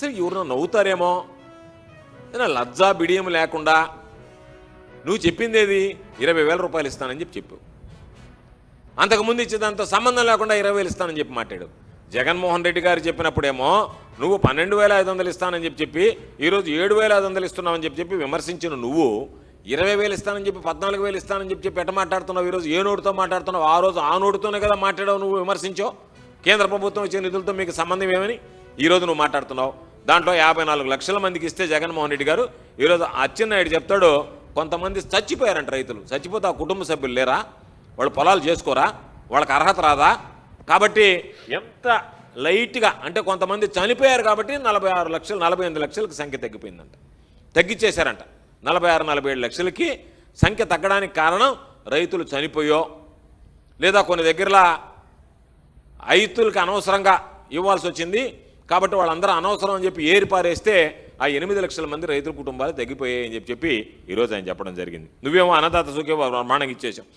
సరే ఎవరినో నవ్వుతారేమో? లజ్జా బిడియం లేకుండా నువ్వు చెప్పింది ఏది ఇరవై వేల రూపాయలు ఇస్తానని చెప్పి చెప్పు. అంతకుముందు ఇచ్చేదాంతో సంబంధం లేకుండా ఇరవై వేలు ఇస్తానని చెప్పి మాట్లాడు. జగన్మోహన్ రెడ్డి గారు చెప్పినప్పుడేమో నువ్వు పన్నెండు వేల ఐదు వందలు ఇస్తానని చెప్పి చెప్పి ఈరోజు ఏడు వేల ఐదు వందలు ఇస్తున్నావని చెప్పి చెప్పి విమర్శించిన నువ్వు ఇరవై వేలు ఇస్తానని చెప్పి పద్నాలుగు వేలు ఇస్తానని చెప్పి చెప్పి ఎట మాట్లాడుతున్నావు ఈరోజు? ఏ నోటుతో మాట్లాడుతున్నావు? ఆ రోజు ఆ నోటుతోనే కదా మాట్లాడావు నువ్వు విమర్శించావు కేంద్ర ప్రభుత్వం ఇచ్చే నిధులతో మీకు సంబంధం ఏమని? ఈరోజు నువ్వు మాట్లాడుతున్నావు. దాంట్లో యాభై నాలుగు లక్షల మందికి ఇస్తే జగన్మోహన్ రెడ్డి గారు ఈరోజు అచ్చెన్నాయుడు చెప్తాడు కొంతమంది చచ్చిపోయారంట రైతులు. చచ్చిపోతే ఆ కుటుంబ సభ్యులు లేరా? వాళ్ళు పొలాలు చేసుకోరా? వాళ్ళకి అర్హత రాదా? కాబట్టి ఎంత లైట్గా అంటే కొంతమంది చనిపోయారు కాబట్టి నలభై ఆరు లక్షలు నలభై ఎనిమిది లక్షలకి సంఖ్య తగ్గిపోయిందంట. తగ్గించేశారంట నలభై ఆరు నలభై ఏడు లక్షలకి సంఖ్య తగ్గడానికి కారణం రైతులు చనిపోయో లేదా కొన్ని దగ్గరలా రైతులకి అనవసరంగా ఇవ్వాల్సి వచ్చింది. కాబట్టి వాళ్ళందరూ అనవసరం అని చెప్పి ఏరి పారేస్తే ఆ ఎనిమిది లక్షల మంది రైతుల కుటుంబాలు తగ్గిపోయాయి అని చెప్పి చెప్పి ఈరోజు ఆయన చెప్పడం జరిగింది. నువ్వేమో అన్నదాత సూకే బ్రహ్మాండంగా ఇచ్చేసావు